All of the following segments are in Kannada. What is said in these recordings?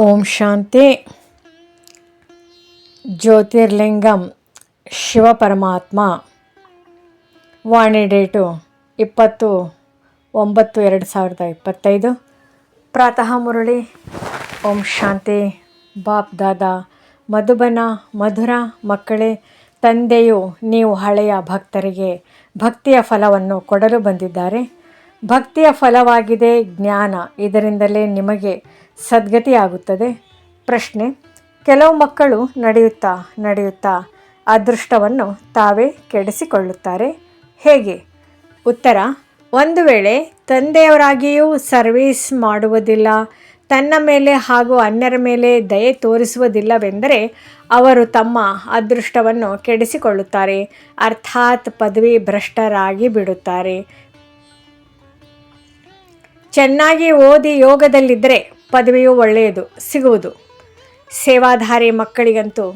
ಓಂ ಶಾಂತಿ. ಜ್ಯೋತಿರ್ಲಿಂಗಂ ಶಿವಪರಮಾತ್ಮ ವಾಣಿ ಡೇಟು ಇಪ್ಪತ್ತು ಒಂಬತ್ತು ಎರಡು ಸಾವಿರದ ಇಪ್ಪತ್ತೈದು. ಪ್ರಾತಃ ಮುರಳಿ. ಓಂ ಶಾಂತಿ. ಬಾಪ್ ದಾದಾ, ಮಧುಬನ, ಮಧುರ ಮಕ್ಕಳೇ, ತಂದೆಯು ನೀವು ಹಳೆಯ ಭಕ್ತರಿಗೆ ಭಕ್ತಿಯ ಫಲವನ್ನು ಕೊಡಲು ಬಂದಿದ್ದಾರೆ. ಭಕ್ತಿಯ ಫಲವಾಗಿದೆ ಜ್ಞಾನ. ಇದರಿಂದಲೇ ನಿಮಗೆ ಸದ್ಗತಿಯಾಗುತ್ತದೆ ಪ್ರಶ್ನೆ, ಕೆಲವು ಮಕ್ಕಳು ನಡೆಯುತ್ತಾ ನಡೆಯುತ್ತಾ ಅದೃಷ್ಟವನ್ನು ತಾವೇ ಕೆಡಿಸಿಕೊಳ್ಳುತ್ತಾರೆ. ಹೇಗೆ? ಉತ್ತರ, ಒಂದು ವೇಳೆ ತಂದೆಯವರಾಗಿಯೂ ಸರ್ವೀಸ್ ಮಾಡುವುದಿಲ್ಲ, ತನ್ನ ಮೇಲೆ ಹಾಗೂ ಅನ್ಯರ ಮೇಲೆ ದಯೆ ತೋರಿಸುವುದಿಲ್ಲವೆಂದರೆ ಅವರು ತಮ್ಮ ಅದೃಷ್ಟವನ್ನು ಕೆಡಿಸಿಕೊಳ್ಳುತ್ತಾರೆ, ಅರ್ಥಾತ್ ಪದವಿ ಭ್ರಷ್ಟರಾಗಿ ಬಿಡುತ್ತಾರೆ. ಚೆನ್ನಾಗಿ ಓದಿ ಯೋಗದಲ್ಲಿದ್ದರೆ ಪದವಿಯು ಒಳ್ಳೆಯದು, ಸಿಗುವುದು. ಸೇವಾಧಾರಿ ಮಕ್ಕಳಿಗಂತೂ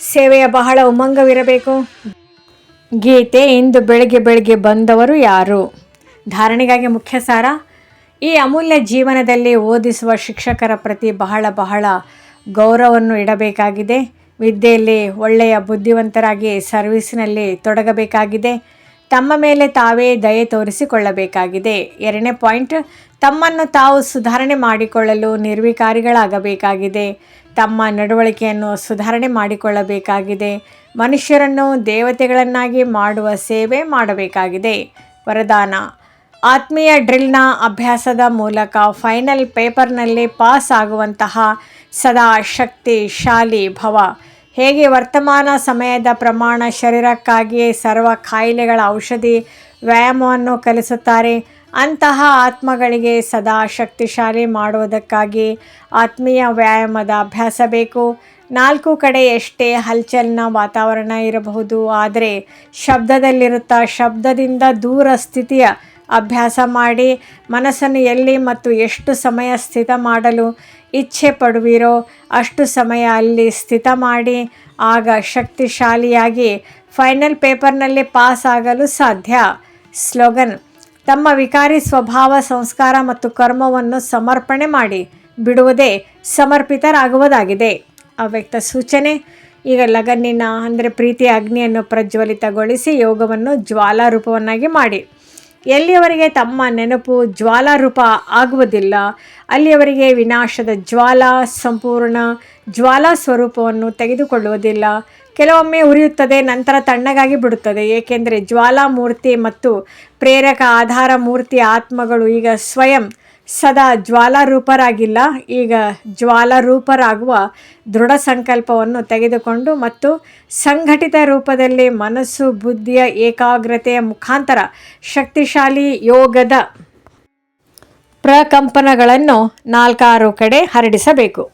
ಸೇವೆಯ ಬಹಳ ಉಮಂಗವಿರಬೇಕು. ಗೀತೆ ಇಂದು ಬೆಳಗ್ಗೆ ಬೆಳಗ್ಗೆ ಬಂದವರು ಯಾರು? ಧಾರಣೆಗಾಗಿ ಮುಖ್ಯ ಸಾರ ಈ ಅಮೂಲ್ಯ ಜೀವನದಲ್ಲಿ ಓದಿಸುವ ಶಿಕ್ಷಕರ ಪ್ರತಿ ಬಹಳ ಬಹಳ ಗೌರವವನ್ನು ಇಡಬೇಕಾಗಿದೆ. ವಿದ್ಯೆಯಲ್ಲಿ ಒಳ್ಳೆಯ ಬುದ್ಧಿವಂತರಾಗಿ ಸರ್ವೀಸಿನಲ್ಲಿ ತೊಡಗಬೇಕಾಗಿದೆ. ತಮ್ಮ ಮೇಲೆ ತಾವೇ ದಯೆ ತೋರಿಸಿಕೊಳ್ಳಬೇಕಾಗಿದೆ. ಎರಡನೇ ಪಾಯಿಂಟ್, ತಮ್ಮನ್ನು ತಾವು ಸುಧಾರಣೆ ಮಾಡಿಕೊಳ್ಳಲು ನಿರ್ವಿಕಾರಿಗಳಾಗಬೇಕಾಗಿದೆ. ತಮ್ಮ ನಡವಳಿಕೆಯನ್ನು ಸುಧಾರಣೆ ಮಾಡಿಕೊಳ್ಳಬೇಕಾಗಿದೆ. ಮನುಷ್ಯರನ್ನು ದೇವತೆಗಳನ್ನಾಗಿ ಮಾಡುವ ಸೇವೆ ಮಾಡಬೇಕಾಗಿದೆ. ವರದಾನ. ಆತ್ಮೀಯ ಡ್ರಿಲ್ನ ಅಭ್ಯಾಸದ ಮೂಲಕ ಫೈನಲ್ ಪೇಪರ್ನಲ್ಲಿ ಪಾಸ್ ಆಗುವಂತಹ ಸದಾ ಶಕ್ತಿಶಾಲಿ ಭವ. ಹೇಗೆ ವರ್ತಮಾನ ಸಮಯದ ಪ್ರಮಾಣ ಶರೀರಕ್ಕಾಗಿಯೇ ಸರ್ವ ಕಾಯಿಲೆಗಳ ಔಷಧಿ ವ್ಯಾಯಾಮವನ್ನು ಕಲಿಸುತ್ತಾರೆ, ಅಂತಹ ಆತ್ಮಗಳಿಗೆ ಸದಾ ಶಕ್ತಿಶಾಲಿ ಮಾಡುವುದಕ್ಕಾಗಿ ಆತ್ಮೀಯ ವ್ಯಾಯಾಮದ ಅಭ್ಯಾಸ ಬೇಕು. ನಾಲ್ಕು ಕಡೆ ಎಷ್ಟೇ ಹಲ್ಚಲ್ನ ವಾತಾವರಣ ಇರಬಹುದು, ಆದರೆ ಶಬ್ದದಲ್ಲಿರುತ್ತಾ ಶಬ್ದದಿಂದ ದೂರ ಸ್ಥಿತಿಯ ಅಭ್ಯಾಸ ಮಾಡಿ ಮನಸ್ಸನ್ನು ಎಲ್ಲಿ ಮತ್ತು ಎಷ್ಟು ಸಮಯ ಸ್ಥಿತ ಮಾಡಲು ಇಚ್ಛೆ ಪಡುವಿರೋ ಅಷ್ಟು ಸಮಯ ಅಲ್ಲಿ ಸ್ಥಿತ ಮಾಡಿ ಆಗ ಶಕ್ತಿಶಾಲಿಯಾಗಿ ಫೈನಲ್ ಪೇಪರ್ನಲ್ಲಿ ಪಾಸ್ ಆಗಲು ಸಾಧ್ಯ. ಸ್ಲೋಗನ್, ತಮ್ಮ ವಿಕಾರಿ ಸ್ವಭಾವ, ಸಂಸ್ಕಾರ ಮತ್ತು ಕರ್ಮವನ್ನು ಸಮರ್ಪಣೆ ಮಾಡಿ ಬಿಡುವುದೇ ಸಮರ್ಪಿತರಾಗುವುದಾಗಿದೆ. ಅವ್ಯಕ್ತ ಸೂಚನೆ, ಈಗ ಲಗನ್ನಿನ ಅಂದರೆ ಪ್ರೀತಿಯ ಅಗ್ನಿಯನ್ನು ಪ್ರಜ್ವಲಿತಗೊಳಿಸಿ ಯೋಗವನ್ನು ಜ್ವಾಲಾರೂಪವನ್ನಾಗಿ ಮಾಡಿ. ಎಲ್ಲಿಯವರೆಗೆ ತಮ್ಮ ನೆನಪು ಜ್ವಾಲಾರೂಪ ಆಗುವುದಿಲ್ಲ, ಅಲ್ಲಿಯವರೆಗೆ ವಿನಾಶದ ಜ್ವಾಲ ಸಂಪೂರ್ಣ ಜ್ವಾಲಾ ಸ್ವರೂಪವನ್ನು ತೆಗೆದುಕೊಳ್ಳುವುದಿಲ್ಲ. ಕೆಲವೊಮ್ಮೆ ಉರಿಯುತ್ತದೆ, ನಂತರ ತಣ್ಣಗಾಗಿ ಬಿಡುತ್ತದೆ. ಏಕೆಂದರೆ ಜ್ವಾಲಾಮೂರ್ತಿ ಮತ್ತು ಪ್ರೇರಕ ಆಧಾರ ಮೂರ್ತಿ ಆತ್ಮಗಳು ಈಗ ಸ್ವಯಂ ಸದಾ ಜ್ವಾಲಾರೂಪರಾಗಿಲ್ಲ. ಈಗ ಜ್ವಾಲಾರೂಪರಾಗುವ ದೃಢ ಸಂಕಲ್ಪವನ್ನು ತೆಗೆದುಕೊಂಡು ಮತ್ತು ಸಂಘಟಿತ ರೂಪದಲ್ಲಿ ಮನಸ್ಸು, ಬುದ್ಧಿಯ ಏಕಾಗ್ರತೆಯ ಮುಖಾಂತರ ಶಕ್ತಿಶಾಲಿ ಯೋಗದ ಪ್ರಕಂಪನಗಳನ್ನು ನಾಲ್ಕಾರು ಕಡೆ ಹರಡಿಸಬೇಕು.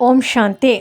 ಓಂ ಶಾಂತಿ.